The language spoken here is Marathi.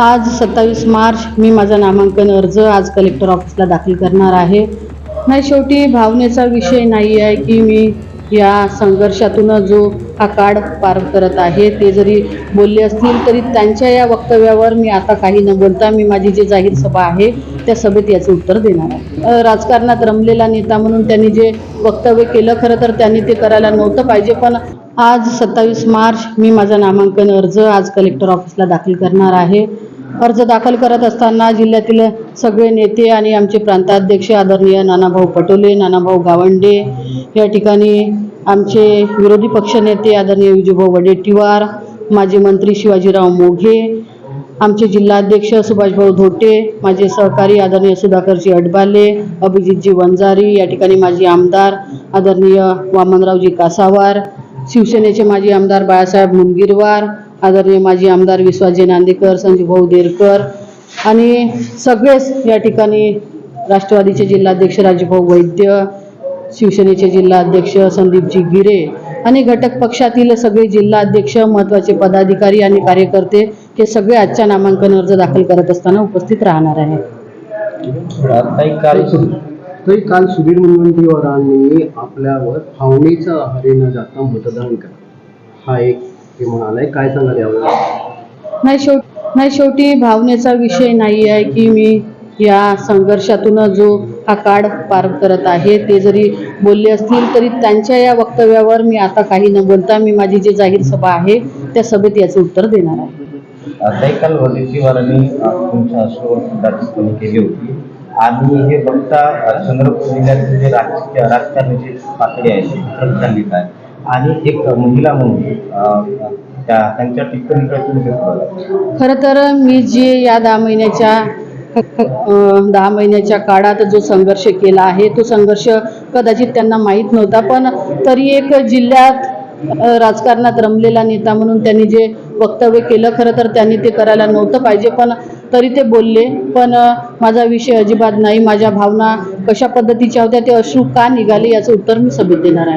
आज सत्तावीस मार्च मी माझा नामांकन अर्ज आज कलेक्टर ऑफिसला दाखल करणार आहे. नाही शेवटी भावनेचा विषय नाही आहे की मी या संघर्षातून जो हा काळ पार करत आहे ते जरी बोलले असतील तरी त्यांच्या या वक्तव्यावर मी आता काही न बोलता मी माझी जी जाहीर सभा आहे त्या सभेत याचं उत्तर देणार आहे. राजकारणात रमलेला नेता म्हणून त्यांनी जे वक्तव्य केलं खरं तर त्यांनी ते करायला नव्हतं पाहिजे पण आज सत्तावीस मार्च मी माझा नामांकन अर्ज आज कलेक्टर ऑफिसला दाखल करणार आहे. अर्ज दाखल करत असताना जिल्ह्यातील सगळे नेते आणि आमचे प्रांताध्यक्ष आदरणीय नानाभाऊ पटोले नानाभाऊ गावंडे या ठिकाणी आमचे विरोधी पक्षनेते आदरणीय विजूभाऊ वडेट्टीवार माजी मंत्री शिवाजीराव मोघे आमचे जिल्हाध्यक्ष सुभाषभाऊ धोटे माझे सहकारी आदरणीय सुधाकरजी अडबाले अभिजितजी वंजारी या ठिकाणी माजी आमदार आदरणीय वामनरावजी कासावार शिवसेनेचे माजी आमदार बाळासाहेब मुनगिरवार आदरणीय माजी आमदार विश्वासजी नांदेकर संजीवभाऊ देरकर आणि सगळेच या ठिकाणी राष्ट्रवादीचे जिल्हाध्यक्ष राजूभाऊ वैद्य शिवसेनेचे जिल्हाध्यक्ष संदीपजी गिरे आणि घटक पक्षातील सगळे जिल्हाध्यक्ष महत्त्वाचे पदाधिकारी आणि कार्यकर्ते हे सगळे आजच्या नामांकन अर्ज दाखल करत असताना उपस्थित राहणार आहे. काही काल तरी काल सुधीर मुनगंटीवारांनी आपल्यावर भावनेचा आहारी न जाता मतदान करा. हा एक ते म्हणालाय काय सांगाल यावर? नाही शेवट नाही शेवटी भावनेचा विषय नाही आहे की मी या संघर्षातून जो हा काळ पार करत आहे ते जरी बोलले असतील तरी त्यांच्या या वक्तव्यावर मी आता काही न बोलता मी माझी जी जाहीर सभा आहे त्या सभेत याचं उत्तर देणार आहे. काही काल वडेट्टीवारांनी तुमच्या अश्रूवर सुद्धा टिप्पणी केली होती. आणि हे बघता अ, चंद्रपूर जिल्ह्यातील जे राजकीय राजकारणाची पातळी आहे ती खरंच चाललीच आहे. आणि एक महिला म्हणून त्यांच्या टिप्पणीकडे खरं तर मी जे या दहा महिन्याच्या दहा महिन्याच्या काळात जो संघर्ष केला आहे तो संघर्ष कदाचित त्यांना माहीत नव्हता पण तरी एक जिल्ह्यात राजकारणात रमलेला नेता म्हणून त्यांनी जे वक्तव्य केलं खरं तर त्यांनी ते करायला नव्हतं पाहिजे पण तरी ते बोलले पण माझा विषय अजिबात नाही माझ्या भावना कशा पद्धतीच्या होत्या ते अश्रू का निघाले याचं उत्तर मी सभेत देणार आहे.